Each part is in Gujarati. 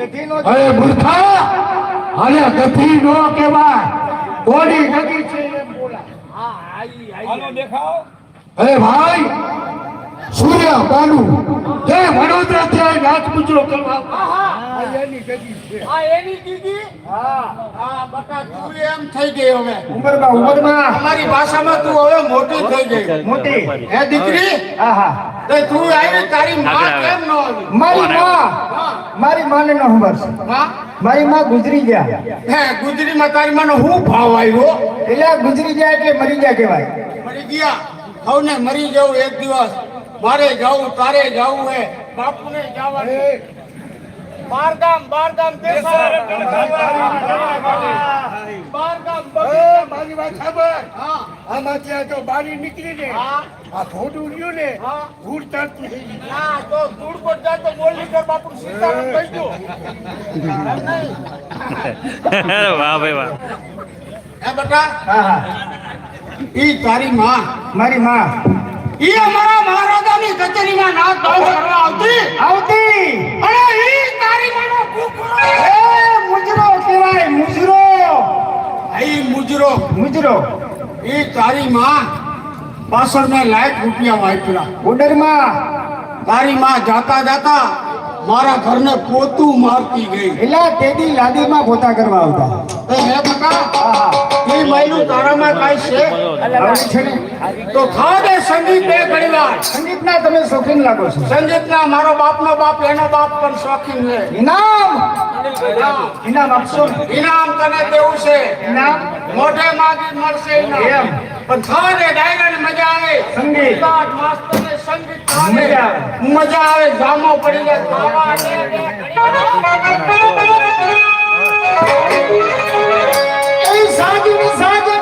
અરે મૂર્ખા! અરે ગધી નો કહેવાય. કોની ગધી છે એમ બોલાય. દેખાવ. અરે ભાઈ સૂર્ય બાનુ જે વડોદરા થી નાચ મુજરો કરવા એની ગધી આ એની દીદી? હા. આ બકા તું એમ થઈ ગઈ હવે. ઉંમરમાં ઉંમરમાં. અમારી ભાષામાં તું હવે મોટી થઈ ગઈ. મોટી. હે દીકરી? હા હા. તું આવી તારી માં કેમ ન આવી? મારી માં. મારી માને નો મારી માં ગુજરી ગયા. હે ગુજરીમાં તારી માં હું ભાવ આવ્યો? એટલે ગુજરી ગયા એટલે મરી ગયા કહેવાય. મરી ગયા? હવને મરી જવું એક દિવસ. મારે જવું તારે જવું હે. બાપુને જવાનું બાર ગામ બાર ગામ દેખાય બાર ગામ એ, મારી વાત ખબર હા. આમાંથી આ તો બારી નીકળી ને આ થોડું રહ્યું ને ધૂળ તરતી થઈ ગઈ. ના તો ધૂળ પર જાય તો બોલી કર બાપુ સીતારામ કહી દો. અરે વાહ ભાઈ વાહ. એ બેટા? હા હા. ઈ તારી માં. મારી માં. ઈ અમારા મહારાજાની કચેરીમાં નાક કરવા આવતી. આવતી. અને ઈ તારી માનો કુકરો એ મુજરો કહેવાય મુજરો. ઈ મુજરો. મુજરો. ઈ તારી માં પાછળ મેં લાખ રૂપિયા વાપર્યા. તારી માં જાતા જાતા મારા ઘરને પોતું મારતી ગઈ. એટલે તેદી લાદીમાં પોતા કરવા આવતા. તો હે બકા હા તારામાં કાંઈ છે? છે ને? તો ખા દે સંગીત બે ઘડી વાર સંગીતના તમે શોખીન લાગો છો. સંગીતના મારો બાપનો બાપ એનો બાપ પણ શોખીન છે. ઇનામ! ઇનામ આપશો? ઇનામ તને દેવું છે. ઇનામ? મોઢે માગી મળશે એમ. પણ ખા દે ડાયરાની મજા આવે. સંગીત. માસ્તરને સંગીત મજા આવે. મજા આવે જામો પડી જાય. ખાવા દે, દે,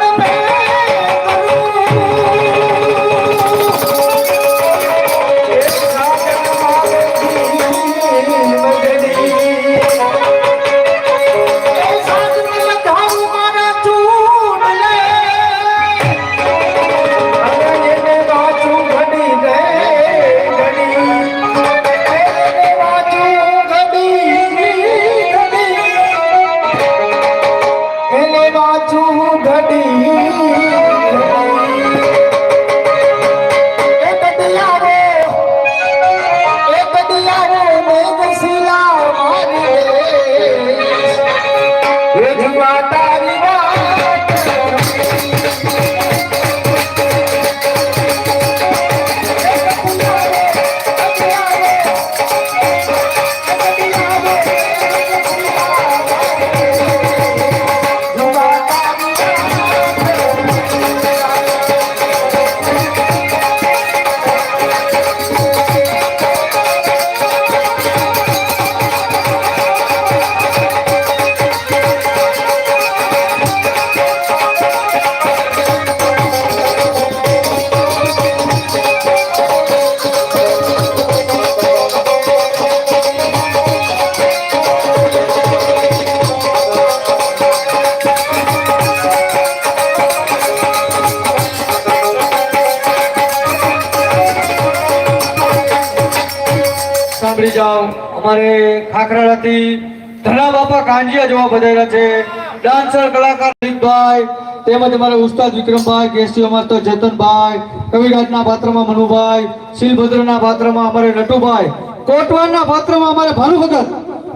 ખાખરાથી ધના બાપા કાંજિયા જોવા બધાયેલા છે. ડાન્સર, કલાકાર દીપભાઈ તેમજ અમારે ઉસ્તાદ વિક્રમભાઈ કેસીઓ માસ્ટર જતનભાઈ, કવિરાજના પાત્રમાં મનુભાઈ, શિલભદ્રના પાત્રમાં અમારે નટુભાઈ કોટવાના પાત્રમાં અમારે ભાનુ ભગત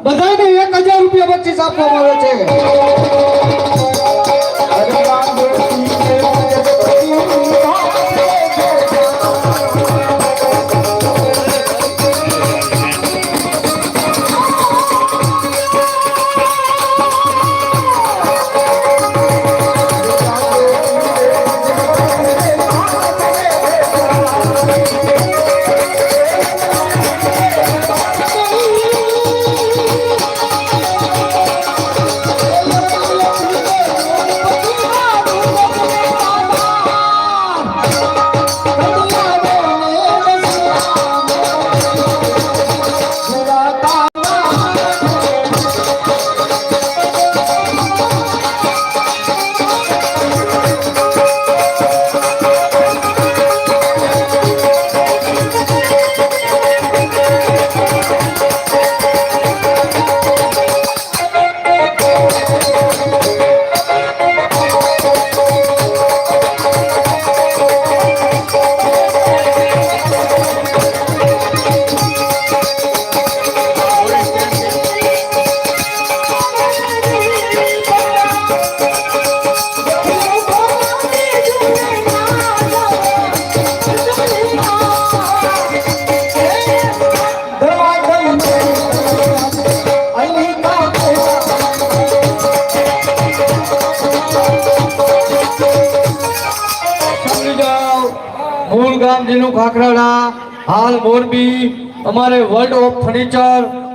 બધાને એક હજાર રૂપિયા બક્ષિસ આપવામાં આવે છે.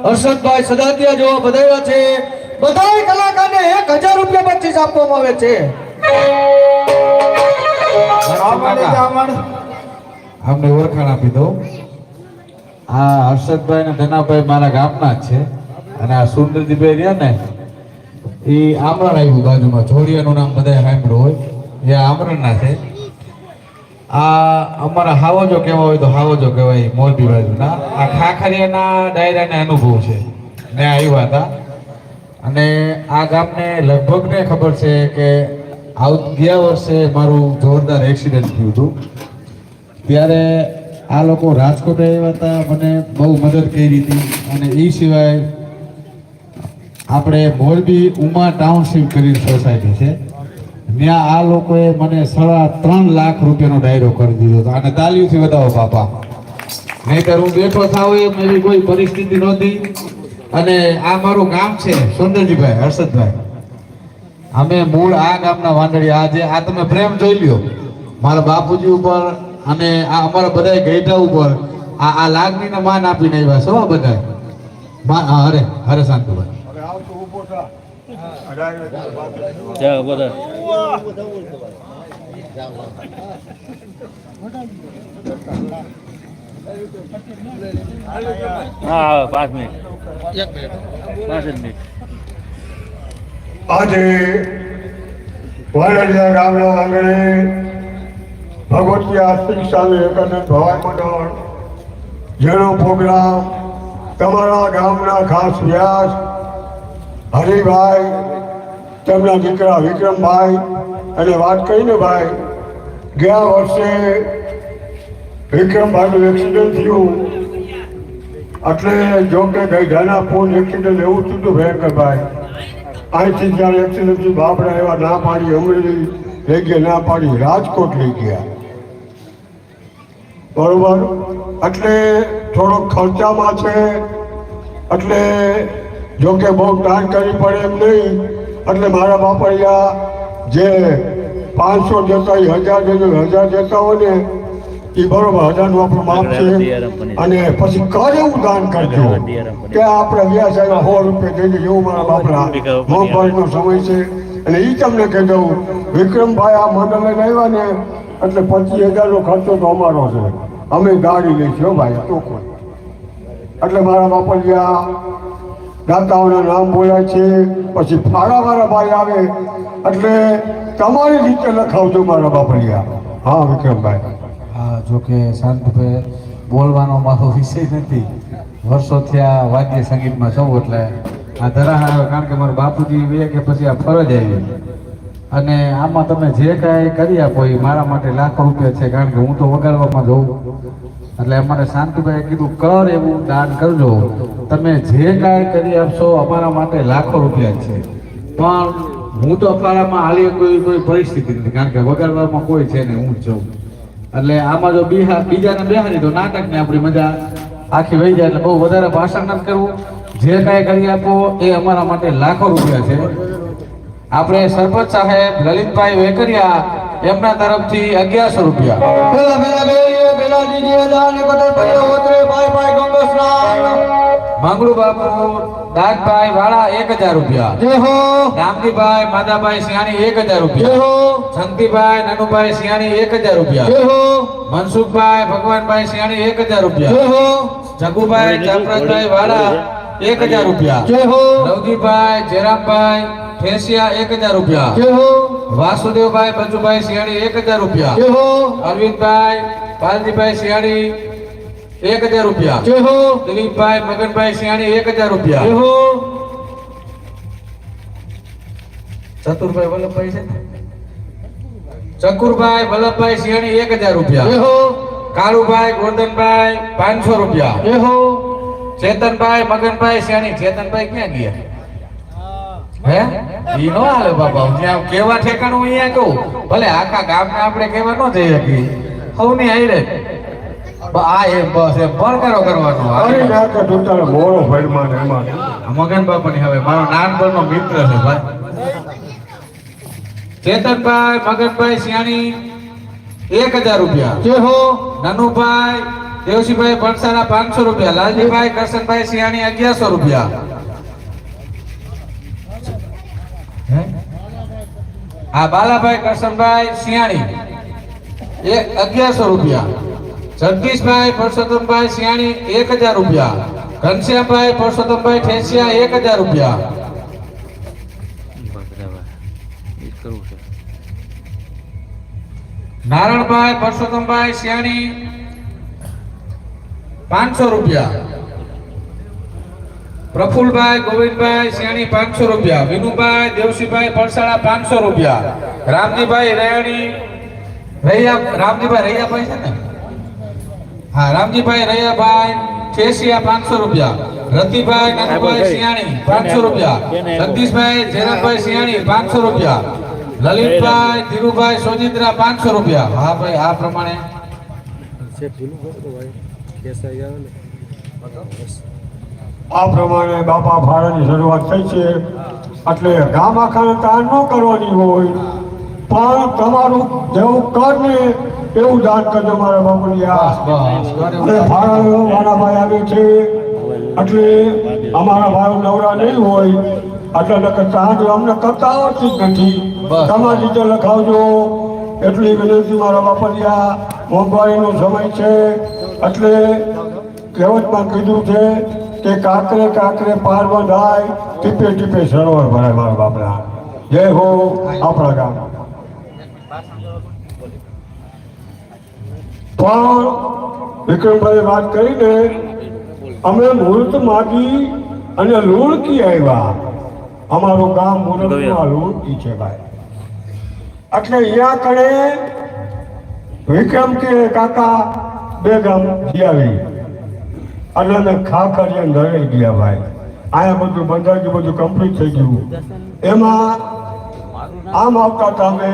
હર્ષદભાઈ સદાતિયા જેવા બધાયા છે. બધાય કલાકારને એક હજાર રૂપિયા બક્ષીસ આપવામાં આવે છે. અમને ઓળખાણ આપી દો. આ હર્ષદભાઈ ને ધનાભાઈ મારા ગામના જ છે. અને આ સુંદરજીભાઈ રહ્યા ને એ આમરણ આવ્યું બાજુમાં. જોડિયાનું નામ બધા સાંભળ્યું હોય. એ આમરણના છે. આ અમારા હાવજો કહેવા હોય તો હાવજો કહેવાય, મોરબી બાજુના. આ ખાખરિયાના ડાયરાને અનુભવ છે. ને આવ્યા હતા. અને આ ગામને લગભગ ને ખબર છે કે આવ, ગયા વર્ષે મારું જોરદાર એક્સિડન્ટ થયું હતું. ત્યારે આ લોકો રાજકોટ આવ્યા હતા, મને બહુ મદદ કરી હતી. અને એ સિવાય આપણે મોરબી ઉમા ટાઉનશીપ કરીને સોસાયટી છે. ત્યાં આ લોકોએ મને સાડા ત્રણ લાખ રૂપિયાનો ડાયરો કરી દીધો હતો. અને તાલીઓથી વધાવો, બાપા. નહીતર હું બેઠો થાવ એમ એવી કોઈ પરિસ્થિતિ નહોતી. અને આ મારું ગામ છે, સુંદરજીભાઈ, હર્ષદભાઈ. અમે મૂળ આ ગામના વાંદડિયા આજે આ તમે પ્રેમ જોઈ લ્યો. મારા બાપુજી ઉપર અને આ અમારા બધા ગઈઢા ઉપર આ આ લાગણીને માન આપીને આવ્યા છો બધા હરે હરે શાંતુભાઈ. બધા જ મિનિટ. આજે ગામના આંગણે ભગવતી આસ્તિક સ્વામી એકાનંદ ભવાઈ મંડળ જેનો પ્રોગ્રામ તમારા ગામના ખાસ વ્યાસ હરિભાઈ, તેમના દીકરા વિક્રમભાઈ અને વાત કરીને ભાઈ, ગયા વર્ષે વિક્રમભાઈનું એક્સિડન્ટ થયું. એટલે જો કે ગઈઢાના ફોન એક્સિડન્ટ એવું થયું હતું ભયંકર ભાઈ. અહીંથી જ્યારે થયું, બાપડા એવા ના પાડી, અમરેલી લઈ ગયા, ના પાડી, રાજકોટ લઈ ગયા. બરોબર? એટલે થોડોક ખર્ચામાં છે. એટલે જો કે બહુ દાન કરવી પડે એમ નહીં. એટલે મારા બાપડિયા જે પાંચસો જતા એ હજાર હજાર જતા હોય ને એ બરોબર હજારનું આપણું માપ છે. અને પછી કર એવું દાન કરજો કે આપણે વ્યાસ આવ્યા સો રૂપિયા જઈને એવું મારા બાપરા મોંઘવારીનો સમય છે. અને એ તમને કહી દઉં વિક્રમભાઈ આ મંડળે આવ્યા ને એટલે પચીસ હજારનો ખર્ચો તો અમારો છે. અમે ગાડી લઈશું ભાઈ ચોખ્ખો. એટલે મારા બાપલિયા દાતાઓના નામ બોલાય છે, પછી ફાળાવાળા ભાઈ આવે, એટલે તમારી રીતે લખાવજો મારા બાપલિયા હા, વિક્રમભાઈ. હા જોકે શાંતભાઈ બોલવાનો મારો વિષય નથી. વર્ષો થયા વાદ્ય સંગીતમાં સૌ એટલે આ ધરા આવ્યો કારણ કે મારા બાપુજી વે કે પછી આ ફરજ આવી. અને આમાં તમે જે કાંઈ કરી આપો એ મારા માટે લાખો રૂપિયા છે, કારણ કે હું તો વગાડવામાં જઉં. એટલે અમારે શાંતિભાઈ કીધું, કર એવું દાન કરજો. તમે જે કાંઈ કરી આપશો અમારા માટે લાખો રૂપિયા છે. પણ હું તો અકાળામાં હાલી કોઈ કોઈ પરિસ્થિતિ નથી, કારણ કે વગાડવામાં કોઈ છે ને હું છું. એટલે આમાં જો બિહાર બીજાને બેહારી તો નાટકને આપણી મજા આખી વહી જાય, એટલે બહુ વધારે ભાષણ નથી કરવું. જે કાંઈ કરી આપો એ અમારા માટે લાખો રૂપિયા છે. આપણે સરપંચ સાહેબ લલિતભાઈ વેકરિયા એમના તરફથી અગિયારસો રૂપિયા. પેલા પેલા બેલીએ પેલા દીદીએ દાન એકત્ર પડ્યો ઓતરે ભાઈ ભાઈ ગંગો સ્નાન બાપુ દાદભાઈ વાળા એક હજાર રૂપિયા. જય હો. રામજીભાઈ માધાભાઈ સિયાણી એક હજાર જય હો. શંકીભાઈ નનુભાઈ સિયાણી એક હજાર રૂપિયા. જય હો. મનસુખભાઈ ભગવાનભાઈ સિયાણી એક હજાર જય હો. જગુભાઈ ચક્રભાઈ વાળા એક હજાર રૂપિયા. જય હો. રવજીભાઈ જયરામભાઈ એક હજાર રૂપિયા. જય હો. વાસુદેવભાઈ બચુભાઈ સિયાણી એક હજાર રૂપિયા. જય હો. અરવિંદભાઈ પાલજીભાઈ સિયાણી એક હજાર રૂપિયા. જય હો. દિલીપભાઈ મગનભાઈ સિયાણી એક હજાર જય રૂપિયા હો. ચતુરભાઈ વલ્લભભાઈ છે? ચકુરભાઈ વલ્લભભાઈ સિયાણી એક હજાર જય રૂપિયા હો. કાળુભાઈ ગોરધનભાઈ પાંચસો રૂપિયા. જય હો. ચેતનભાઈ મગનભાઈ સિયાણી ચેતનભાઈ ક્યાં ગયા? હે? ઈ નો હાલે બાપા. કેવા ઠેકાણું અહીંયા કહું? ભલે આખા ગામને આપણે કેવા ન જઈ શકીએ હવની હાઈરે આ એ બસ એ પડકારો કરવાનો અરે ના તું તારે મોડો એમાં. મગન બાપાની હવે. મારો નાનપણનો મિત્ર છે ભાઈ. ચેતનભાઈ મગનભાઈ સિયાણી એક હજાર રૂપિયા. જે હો. નાનુભાઈ દેવસીભાઈ ભણસાના પાંચસો રૂપિયા. લાલજીભાઈ કરશનભાઈ સિયાણી અગિયારસો રૂપિયા. હા? બાલાભાઈ કરશનભાઈ સિયાણી એ અગિયારસો રૂપિયા. જગદીશભાઈ પરસોત્તમભાઈ સિયાણી એક હજાર રૂપિયા. ઘનશ્યામભાઈ પરસોત્તમભાઈ ઠેસિયા એક હજાર રૂપિયા. નારણભાઈ પરસોત્તમભાઈ સિયાણી પાંચસો રૂપિયા. પ્રફુલભાઈ ગોવિંદભાઈ સિયાણી પાંચસો રૂપિયા. વિનુભાઈ દેવસીભાઈ પરસાળા પાંચસો રૂપિયા. રામજીભાઈ રૈયાણી રૈયા રામજીભાઈ રૈયાભાઈ છે ને? હા રામજીભાઈ રૈયાભાઈ ઠેસિયા પાંચસો રૂપિયા. રતિભાઈ નાનુભાઈ સિયાણી પાંચસો રૂપિયા. જગદીશભાઈ જયરામભાઈ સિયાણી પાંચસો રૂપિયા. લલિતભાઈ ધીરુભાઈ સોજિત્રા પાંચસો રૂપિયા. હા ભાઈ આ પ્રમાણે. આ પ્રમાણે બાપા ભાડાની શરૂઆત થઈ છે. એટલે ગામ આખાને તાર ન કરવાની હોય. પણ તમારું જેવું કર ને એવું દાન કરજો મારા બાપુલિયા બસ મારા ભાઈ આવે છે. એટલે અમારા ભાઈ નવરા નહીં હોય. એટલે નકર સાંજ અમને કરતા આવડતી જ નથી. તમારી રીતે લખાવજો. એટલી વિનંતી મારા બાપલિયા મોંઘવારીનો સમય છે. એટલે કહેવતમાં કીધું છે કે કાકરે કાકરે પાર બંધાય ટીપે ટીપે સરોવર ભરાય મારા બાપના જય હો આપણા ગામ. પણ વિક્રમભાઈ વાત કરીને અમે મુહૂર્ત માગી અને લુણકી આવ્યા. અમારું ગામ મુરતમાં લુણકી છે ભાઈ. એટલે અહીંયા કણે વિક્રમ કે કાકા બે ગામ જીયાવી. અને અમે ખાખરીએ નરે ગયા ભાઈ. અહીંયા બધું બંધાઈ બધું કમ્પ્લીટ થઈ ગયું. એમાં આમ આવતા હતા અમે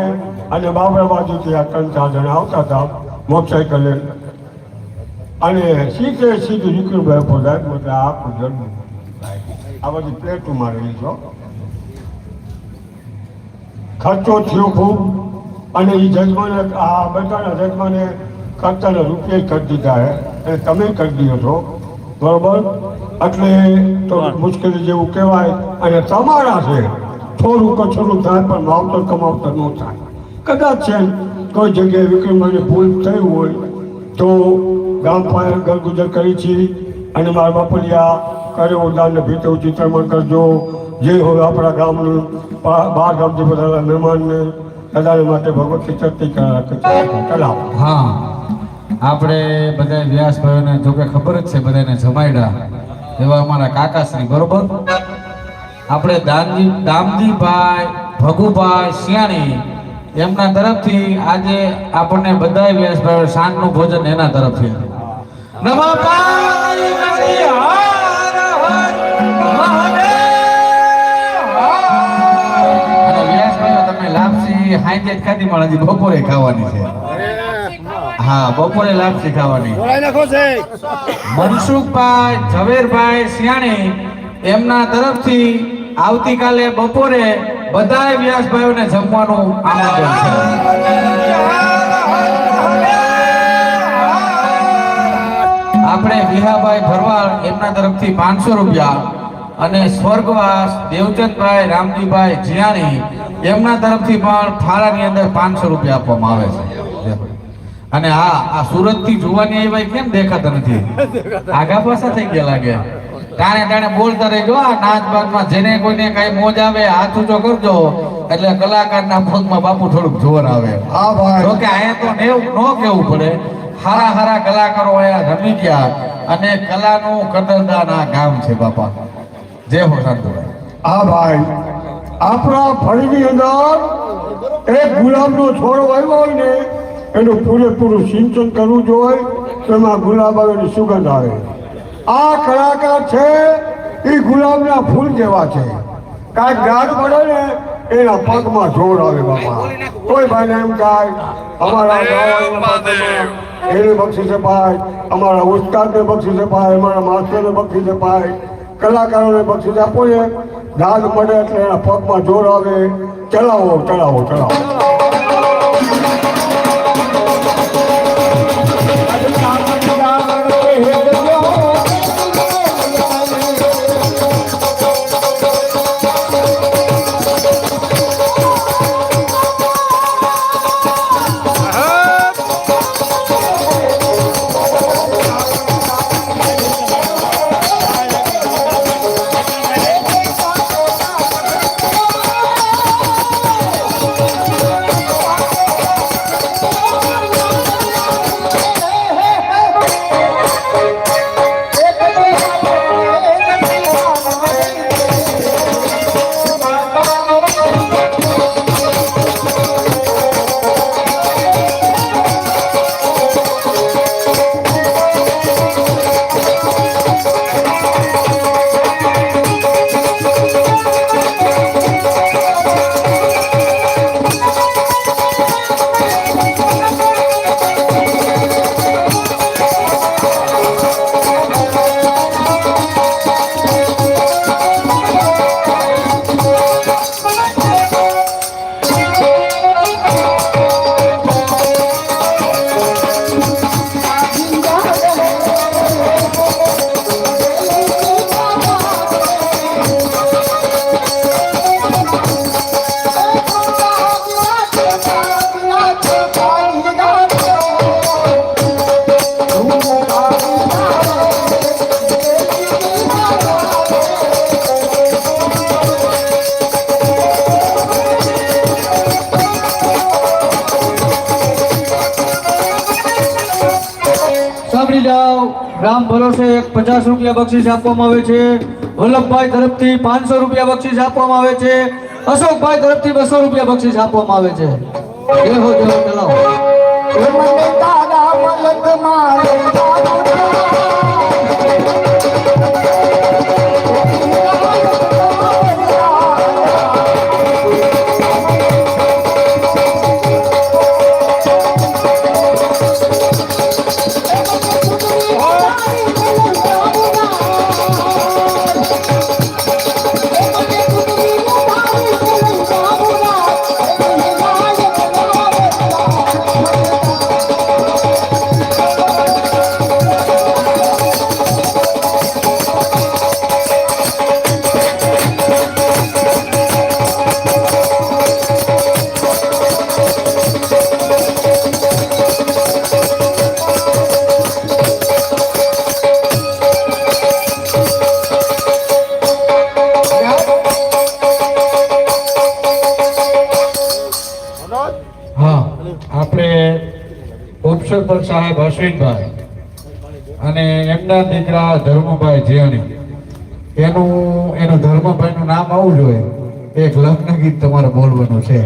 અને બાબરા બાજુથી આ ત્રણ ચાર જણા આવતા હતા. મોટરસાઇકલ અને સીધે સીધું વિક્રમભાઈ પોદાય એટલે આખું જન્મ આ બધી પ્લેટું મારેલી છો. ખર્ચો થયો ખૂબ. અને એ જજમાને આ બધાના જજમાને ખર્ચાના રૂપિયા કરી દીધા હે. અને તમે કરી દીધો છો. બરોબર? એટલે તો મુશ્કેલી જેવું કહેવાય. અને તમારા છે. થોડું કચરું થાય પણ માવતર કમાવતર ન થાય. કદાચ છે કોઈ જગ્યાએ વિક્રમભાઈને ભૂલ થઈ હોય તો ગામ પાસે ઘરગુજર કરી છે અને મારા બાપલિયા કર્યો દાનને ભીતો ચિત્રમણ કરજો. જે હોય આપણા ગામનું બહાર ગામથી બધા મહેમાનને સદાને માટે ભગવતી ચર્ચી કરાવો હા. આપણે બધા વ્યાસભાઈઓને, જો કે ખબર જ છે બધાને જમાયડા, એવા અમારા કાકાશ્રી, બરોબર? આપણે દાનજી, દામજીભાઈ, ભગુભાઈ સિયાણી એમના તરફથી આજે આપણને બધા વ્યાસભાઈઓ સાંજનું ભોજન એના તરફથી નમઃ જ ખાધી પણ બપોરે ખાવાની છે. હા બપોરે લાપસી ખાવાની. મનસુખભાઈ ઝવેરભાઈ સિયાણી એમના તરફથી આવતીકાલે બપોરે બધાય વ્યાસભાઈઓને જમવાનું આમંત્રણ છે. આપણે વિહાભાઈ ભરવાડ એમના તરફથી પાંચસો રૂપિયા અને સ્વર્ગવાસ દેવચંદભાઈ, રામજીભાઈ જીયાણી એમના તરફથી પણ થાળાની અંદર પાંચસો રૂપિયા આપવામાં આવે છે. અને આ સુરતથી જોવાની આવ્યા કેમ દેખાતા નથી? આગા પાછા થઈ ગયા લાગે. ટાણે ટાણે બોલતા રહેજો આ નાચ બાદમાં જેને કોઈને કઈ મોજ આવે હાથ ઊંચો કરજો. એટલે કલાકારના મોજમાં બાપુ થોડુંક જોર આવે. ભાઈ. અહીંયા તો નેવ ન કેવું પડે. હારા હારા કલાકારો અહીંયા રમી ગયા. અને કલાનું કદરદાન આ ગામ છે બાપા. જય હો શાંતુભાઈ. આ ભાઈ. આપણા ફળીની અંદર એક ગુલાબનો છોડ આવ્યો હોય ને એનું પૂરેપૂરું સિંચન કરવું જોઈએ તો એમાં ગુલાબ આવે સુગંધ આવે. આ કલાકાર છે એ ગુલાબના ફૂલ જેવા છે. કાંઈક દાગ પડે ને એના પગમાં જોર આવે બાપા. કોઈ ભાઈને એમ થાય અમારા એને બક્ષીસ અપાય અમારા ઉસ્તાદને બક્ષીસ અપાય અમારા માસ્ટરને બક્ષીસ અપાય કલાકારોને બક્ષી આપો ને દાદ મળે એટલે એના પગમાં જોર આવે. ચલાવો ચલાવો ચલાવો બક્ષીસ આપવામાં આવે છે. વલ્લભભાઈ તરફથી પાંચસો રૂપિયા બક્ષિસ આપવામાં આવે છે. અશોકભાઈ તરફથી બસો રૂપિયા બક્ષિસ આપવામાં આવે છે. જય હો, જય ચલાવો. ઉપસરપંચ સાહેબ અશ્વિનભાઈ અને એમના દીકરા ધર્મભાઈ જીયાણી. એનું એનું ધર્મભાઈનું નામ આવવું જોઈએ. એક લગ્ન ગીત તમારે બોલવાનું છે.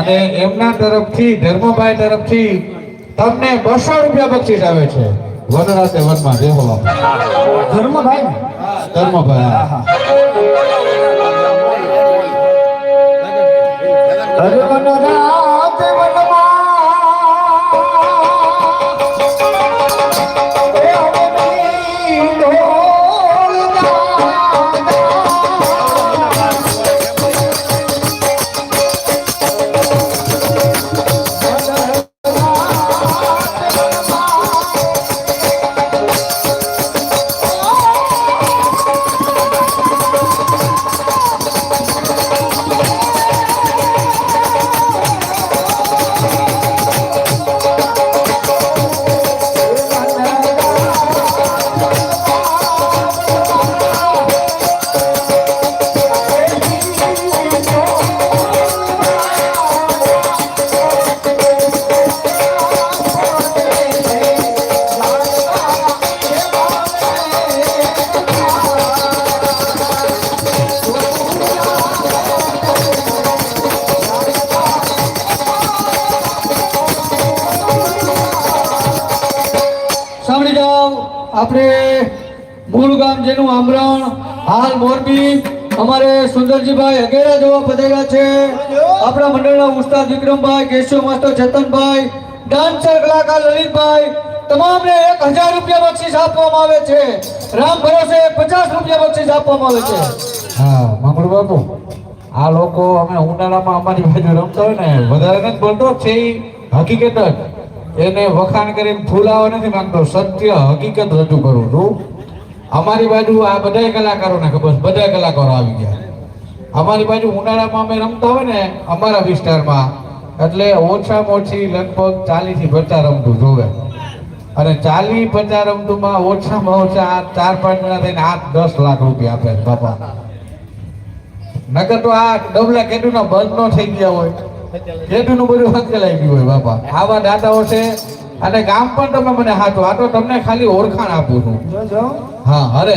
અને એમના તરફથી ધર્મભાઈ તરફથી તમને બસો રૂપિયા બક્ષીસ આવે છે. વનરાતે વનમાં જય હો બાપા. ધર્મભાઈ? ધર્મભાઈ હા. મૂળ આમરણ હાલ મોરબી અમારે સુંદરજીભાઈ અગેરા જોવા પધાર્યા છે. આપણા મંડળના ઉસ્તાદ વિક્રમભાઈ, કેશવ માસ્ટર ચેતનભાઈ, ડાન્સર કલાકાર લલિતભાઈ, તમામને એક હજાર રૂપિયા બક્ષિસ આપવામાં આવે છે. રામ ભરોસે પચાસ રૂપિયા બક્ષિસ આપવામાં આવે છે. હા મંગળ બાપુ, આ લોકો અમે ઉનાળામાં અમારી બાજુ રમતા હોય ને, વધારે નથી બોલતો છે હકીકત એને વખાણ કરીને ફૂલાવા નથી માંગતો, સત્ય હકીકત રજૂ કરું છું. અમારી બાજુ આ બધાય કલાકારોને ખબર બધા કલાકારો આવી ગયા. અમારી બાજુ ઉનાળામાં અમે રમતા હોય ને, અમારા વિસ્તારમાં, એટલે ઓછામાં ઓછી લગભગ ચાલીસથી પચાસ રમતું જોવે. અને ચાલી પચાસ રમતુમાં ઓછામાં ઓછા આ ચાર પાંચ જણા થઈને આઠ દસ લાખ રૂપિયા આપે બાપા. નકર તો આ ડબલા કેટુના બંધ ન થઈ ગયા હોય. કેટુનું બધું હંકલાઈ ગયું હોય, બાપા. આવા દાદાઓ છે અને ગામ પણ તમે મને હાથો. આ તો તમને ખાલી ઓળખાણ આપું છું. હા અરે.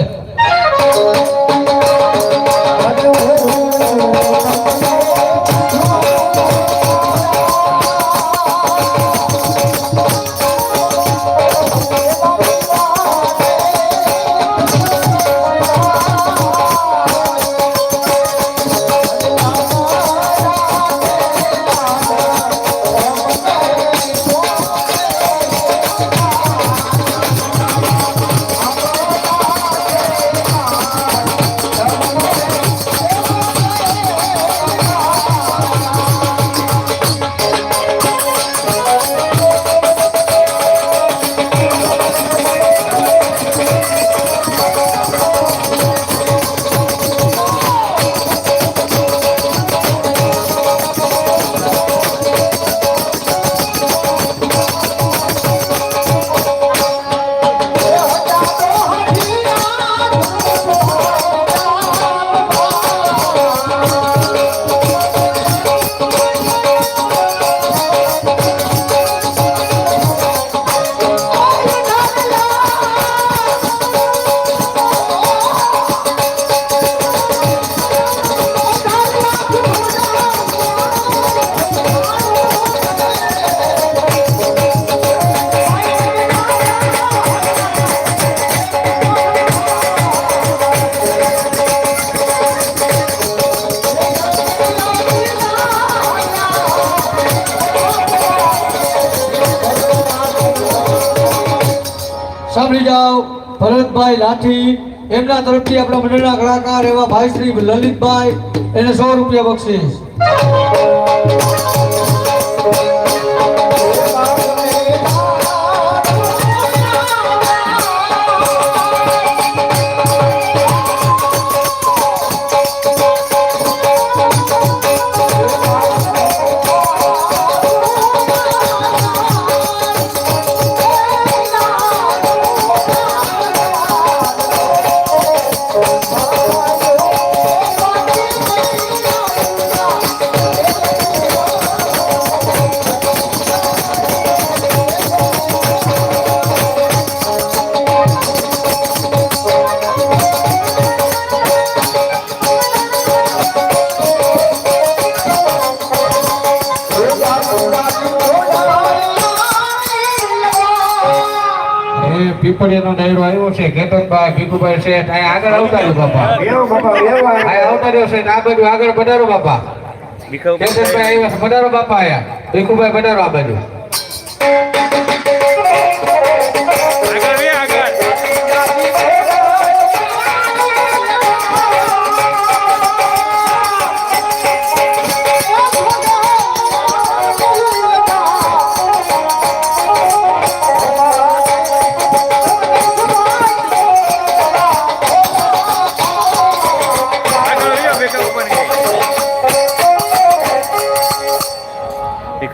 સાંભળી જાઓ. ભરતભાઈ લાઠી, એમના તરફથી આપણા મંડળના કલાકાર એવા ભાઈ શ્રી લલિતભાઈ, એને સો રૂપિયા બક્ષીસ. ડાયરો આવ્યો છે કેતનભાઈ ભીખુભાઈ છે અહીંયા આગળ આવતા રહ્યો બાપા. અહીંયા. આવતા રહ્યો છે આ બાજુ આગળ પધારો બાપા. કેતનભાઈ આવ્યા છે પધારો બાપા આયા ભીખુભાઈ પધારો આ બાજુ.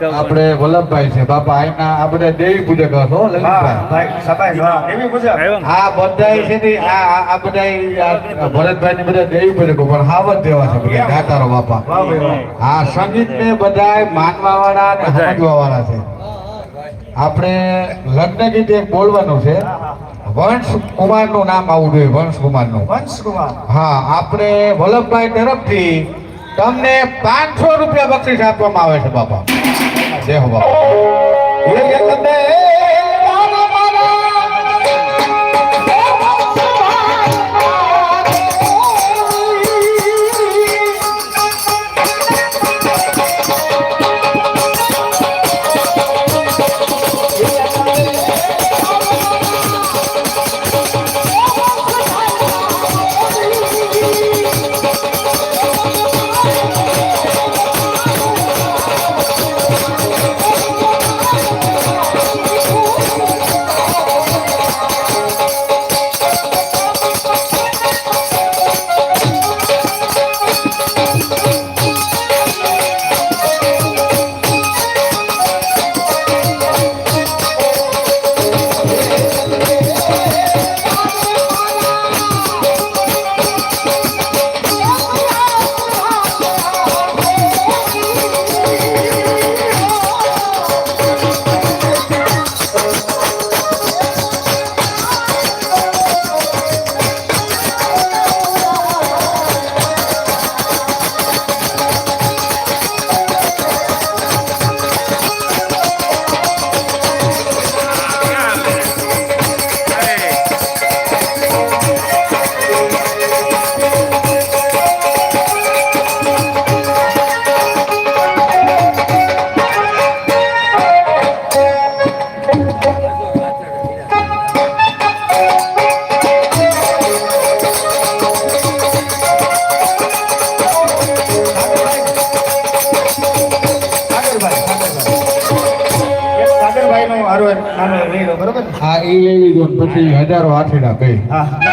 આપણે વલ્લભભાઈ છે બાપા આઈના આ બધા દેવી પૂજક હો લલિતભાઈ. આ બધાય છે ને આ આ- બધા ભરતભાઈ ને બધા દેવી પૂજકો પણ હાવત દેવા છે બધા ગાતારો બાપા. આ સંગીત ને બધા માનવા વાળા ને સમજવા વાળા છે. આપણે લગ્ન ગીત એક બોલવાનું છે. વંશ કુમારનું નામ આવવું જોઈએ વંશ કુમારનું વંશકુમાર. હા આપણે વલ્લભભાઈ તરફથી તમને પાંચસો રૂપિયા બક્ષીસ આપવામાં આવે છે બાપા. જય હજારો આઠેડા હા.